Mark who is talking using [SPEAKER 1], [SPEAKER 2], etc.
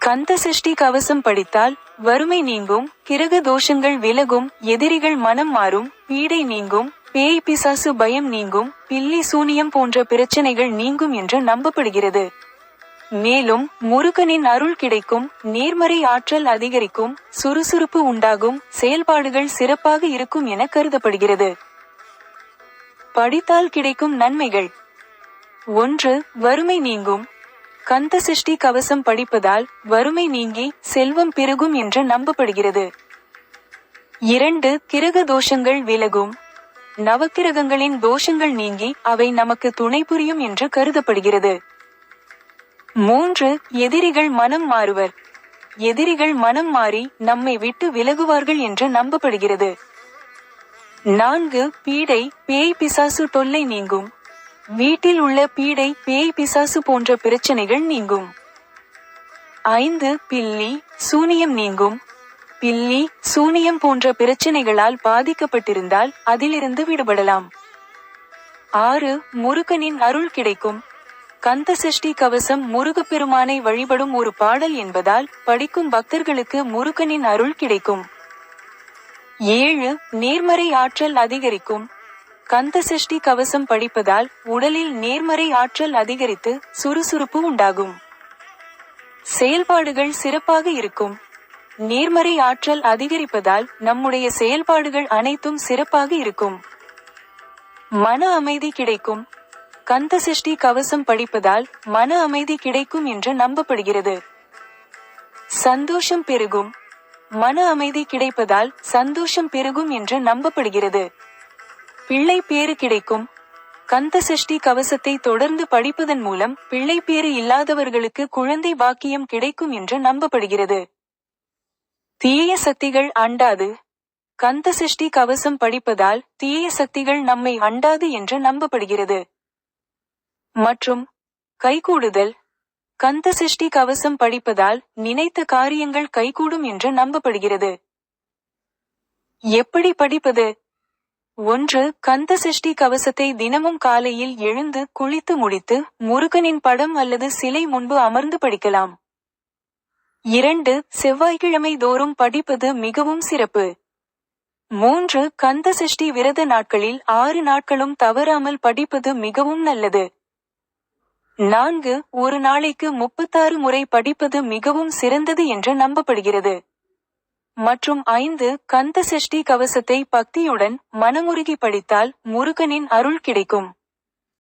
[SPEAKER 1] கந்த சஷ்டி கவசம் படித்தால் வறுமை நீங்கும் கிரக தோஷங்கள் விலகும் எதிரிகள் மனம் மாறும் பீடை நீங்கும் பேய் பிசாசு பயம் நீங்கும் பில்லி சூனியம் போன்ற பிரச்சனைகள் நீங்கும் என்று நம்பப்படுகிறது. மேலும் முருகனின் அருள் கிடைக்கும் நேர்மறை ஆற்றல் அதிகரிக்கும் சுறுசுறுப்பு உண்டாகும் செயல்பாடுகள் சிறப்பாக இருக்கும் என கருதப்படுகிறது. படித்தால் கிடைக்கும் நன்மைகள். ஒன்று வறுமை நீங்கும் கந்த சஷ்டி கவசம் படிப்பதால் வறுமை நீங்கி செல்வம் பெருகும் என்று நம்பப்படுகிறது. இரண்டு கிரக தோஷங்கள் விலகும். நவக்கிரகங்களின் தோஷங்கள் நீங்கி அவை நமக்கு துணை புரியும் என்று கருதப்படுகிறது. மூன்று எதிரிகள் மனம் மாறுவர். எதிரிகள் மனம் மாறி நம்மை விட்டு விலகுவார்கள் என்று நம்பப்படுகிறது. நான்கு பீடை பேய் பிசாசு தொல்லை நீங்கும். வீட்டில் உள்ள பீடை பேய் பிசாசு போன்ற பிரச்சனைகள் நீங்கும். ஐந்து பில்லி சூனியம் நீங்கும். பில்லி சூனியம் போன்ற பிரச்சனைகளால் பாதிக்கப்பட்டிருந்தால் அதிலிருந்து விடுபடலாம். ஆறு முருகனின் அருள் கிடைக்கும். கந்த சஷ்டி கவசம் முருகப்பெருமானை வழிபடும் ஒரு பாடல் என்பதால் படிக்கும் பக்தர்களுக்கு முருகனின் அருள் கிடைக்கும். ஏழு நேர்மறை ஆற்றல் அதிகரிக்கும். கந்த சஷ்டி கவசம் படிப்பதால் உடலில் நேர்மறை ஆற்றல் அதிகரித்து சுறுசுறுப்பு உண்டாகும். செயல்பாடுகள் சிறப்பாக இருக்கும். நேர்மறை ஆற்றல் அதிகரிப்பதால் நம்முடைய செயல்பாடுகள் அனைத்தும் சிறப்பாக இருக்கும். மன அமைதி கிடைக்கும். கந்த சஷ்டி கவசம் படிப்பதால் மன அமைதி கிடைக்கும் என்று நம்பப்படுகிறது. சந்தோஷம் பெருகும். மன அமைதி கிடைப்பதால் சந்தோஷம் பெருகும் என்று நம்பப்படுகிறது. பிள்ளை பேறு கிடைக்கும். கந்த சஷ்டி கவசத்தை தொடர்ந்து படிப்பதன் மூலம் பிள்ளை பேறு இல்லாதவர்களுக்கு குழந்தை பாக்கியம் கிடைக்கும் என்று நம்பப்படுகிறது. தீய சக்திகள் அண்டாது. கந்த சஷ்டி கவசம் படிப்பதால் தீய சக்திகள் நம்மை அண்டாது என்று நம்பப்படுகிறது. மற்றும் கைகூடுதல். கந்த சஷ்டி கவசம் படிப்பதால் நினைத்த காரியங்கள் கைகூடும் என்று நம்பப்படுகிறது. எப்படி படிப்பது? ஒன்று கந்த சஷ்டி கவசத்தை தினமும் காலையில் எழுந்து குளித்து முடித்து முருகனின் படம் அல்லது சிலை முன்பு அமர்ந்து படிக்கலாம். இரண்டு செவ்வாய்க்கிழமை தோறும் படிப்பது மிகவும் சிறப்பு. மூன்று கந்த சஷ்டி விரத நாட்களில் ஆறு நாட்களும் தவறாமல் படிப்பது மிகவும் நல்லது. நான்கு ஒரு நாளைக்கு முப்பத்தாறு முறை படிப்பது மிகவும் சிறந்தது என்று நம்பப்படுகிறது. மற்றும் ஐந்து கந்த சஷ்டி கவசத்தை பக்தியுடன் மனமுருகி படித்தால் முருகனின் அருள் கிடைக்கும்.